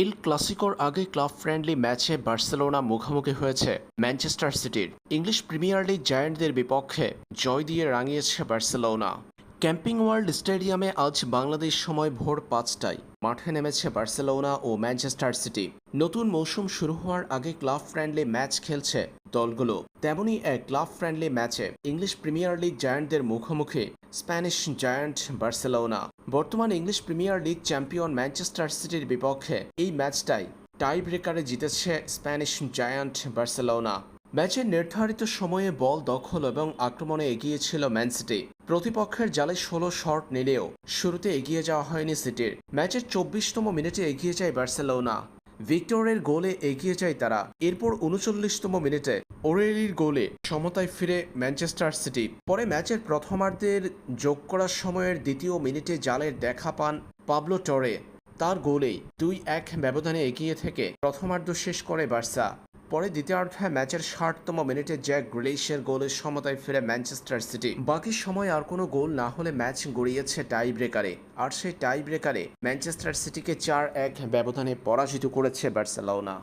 ইল ক্লাসিকোর আগে club friendly ম্যাচে Barcelona মুখোমুখি হয়েছে ম্যানচেস্টার সিটির। ইংলিশ প্রিমিয়ার লিগ জায়ান্টদের বিপক্ষে জয় দিয়ে রাঙিয়েছে বার্সেলোনা। ক্যাম্পিং ওয়ার্ল্ড স্টেডিয়ামে আজ বাংলাদেশ সময় ভোর পাঁচটায় মাঠে নেমেছে বার্সেলোনা ও ম্যানচেস্টার সিটি। নতুন মৌসুম শুরু হওয়ার আগে ক্লাব ফ্রেন্ডলি ম্যাচ খেলছে দলগুলো। তেমনই এক ক্লাব ফ্রেন্ডলি ম্যাচে ইংলিশ প্রিমিয়ার লিগ জায়ান্টদের মুখোমুখি স্প্যানিশ জায়ান্ট বার্সেলোনা। বর্তমান English Premier League champion Manchester সিটির বিপক্ষে এই ম্যাচটাই টাই ব্রেকারে জিতেছে স্প্যানিশ জায়ান্ট বার্সেলোনা। ম্যাচের নির্ধারিত সময়ে বল দখল এবং আক্রমণে এগিয়ে ছিল ম্যান সিটি। প্রতিপক্ষের জালে ষোলো শট নিলেও শুরুতে এগিয়ে যাওয়া হয়নি সিটির। ম্যাচের চব্বিশতম মিনিটে এগিয়ে যায় বার্সেলোনা। ভিক্টরের গোলে এগিয়ে যায় তারা। এরপর উনচল্লিশতম মিনিটে ওরেলির গোলে সমতায় ফিরে ম্যানচেস্টার সিটি। পরে ম্যাচের প্রথমার্ধের যোগ করার সময়ের দ্বিতীয় মিনিটে জালের দেখা পান পাবলো টরে তার গোলেই দুই এক ব্যবধানে এগিয়ে থেকে প্রথমার্ধ শেষ করে বার্সা। পরে দ্বিতীয়ার্ধে ম্যাচের ষাটতম মিনিটে জ্যাক গ্রিলিশের গোলের সমতায় ফিরে ম্যানচেস্টার সিটি। বাকি সময় আর কোনো গোল না হলে ম্যাচ গড়িয়েছে টাই ব্রেকারে আর সেই টাই ব্রেকারে ম্যানচেস্টার সিটিকে চার এক ব্যবধানে পরাজিত করেছে বার্সেলোনা।